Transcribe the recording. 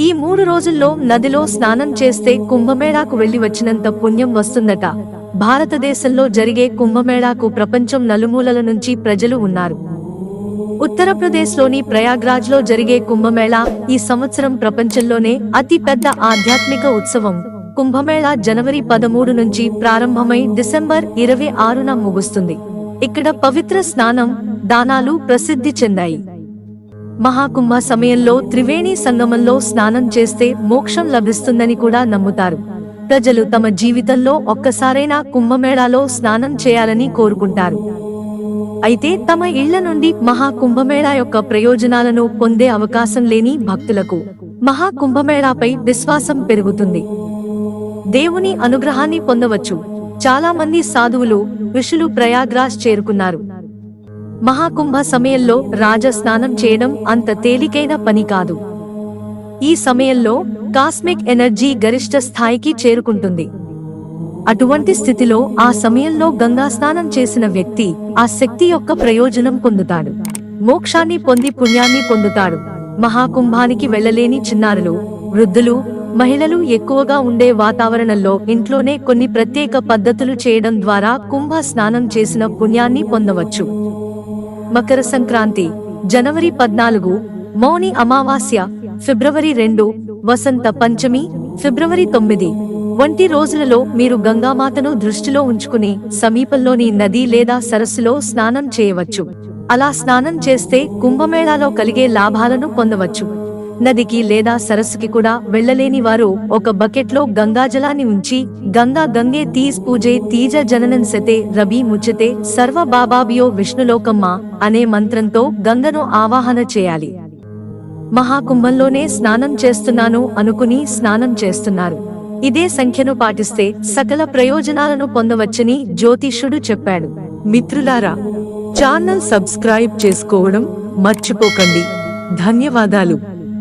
ఈ మూడు రోజుల్లో నదిలో స్నానం చేస్తే కుంభమేళాకు వెళ్ళి వచ్చినంత పుణ్యం వస్తుందట. భారతదేశంలో జరిగే కుంభమేళాకు ప్రపంచం నలుమూలల నుంచి ప్రజలు ఉన్నారు. ఉత్తరప్రదేశ్లోని ప్రయాగ్రాజ్లో జరిగే కుంభమేళా ఈ సంవత్సరం ప్రపంచంలోనే అతి పెద్ద ఆధ్యాత్మిక ఉత్సవం. కుంభమేళా జనవరి పదమూడు నుంచి ప్రారంభమై డిసెంబర్ ఇరవై ఆరున ముగుస్తుంది. ఇక్కడ పవిత్ర స్నానం దానాలు ప్రసిద్ధి చెందాయి. మహాకుంభ సమయంలో త్రివేణి సంగమంలో స్నానం చేస్తే మోక్షం లభిస్తుందని కూడా నమ్ముతారు. ప్రజలు తమ జీవితంలో ఒక్కసారైనా కుంభమేళాలో స్నానం చేయాలని కోరుకుంటారు. అయితే తమ ఇళ్ళ నుండి మహాకుంభమేళా యొక్క ప్రయోజనాలను పొందే అవకాశం లేని భక్తులకు మహాకుంభమేళాపై విశ్వాసం పెరుగుతుంది. దేవుని అనుగ్రహాన్ని పొందవచ్చు. చాలా మంది సాధువులు ఋషులు ప్రయాగ్రాజ్ చేరుకున్నారు. మహాకుంభ సమయంలో రాజస్నానం చేయడం అంత తేలికైన పని కాదు. ఈ సమయంలో కాస్మిక్ ఎనర్జీ గరిష్ట స్థాయికి చేరుకుంటుంది. అటువంటి స్థితిలో ఆ సమయంలో గంగా స్నానం చేసిన వ్యక్తి ఆ శక్తి యొక్క ప్రయోజనం పొందుతాడు. మోక్షాన్ని పొంది పుణ్యాన్ని పొందుతాడు. మహాకుంభానికి వెళ్ళలేని చిన్నారులు వృద్ధులు మహిళలు ఎక్కువగా ఉండే వాతావరణంలో ఇంట్లోనే కొన్ని ప్రత్యేక పద్ధతులు చేయడం ద్వారా కుంభ స్నానం చేసిన పుణ్యాన్ని పొందవచ్చు. మకర సంక్రాంతి జనవరి పద్నాలుగు మౌని అమావాస్య ఫిబ్రవరి రెండు వసంత పంచమి ఫిబ్రవరి తొమ్మిది. వంటి రోజులలో మీరు గంగామాతను దృష్టిలో ఉంచుకుని సమీపంలోని నది లేదా సరస్సులో స్నానం చేయవచ్చు. అలా స్నానం చేస్తే కుంభమేళాలో కలిగే లాభాలను పొందవచ్చు. నదికి లేదా సరస్సుకి కూడా వెళ్ళలేని వారు ఒక బకెట్లో గంగాజలాన్ని ఉంచి గంగా గంగే తీజ్ పూజే తీజ జననం సతే రబీ ముచ్చతే సర్వ బాబాబియో విష్ణులోకమ్మ అనే మంత్రంతో గంగను ఆవాహన చేయాలి. మహాకుంభంలోనే స్నానం చేస్తున్నాను అనుకుని స్నానం చేస్తున్నారు. ఇదే సంఖ్యను పాటిస్తే సకల ప్రయోజనాలను పొందవచ్చని జ్యోతిష్యుడు చెప్పాడు. మిత్రులారా ఛానల్ సబ్స్క్రైబ్ చేసుకోవడం మర్చిపోకండి. ధన్యవాదాలు.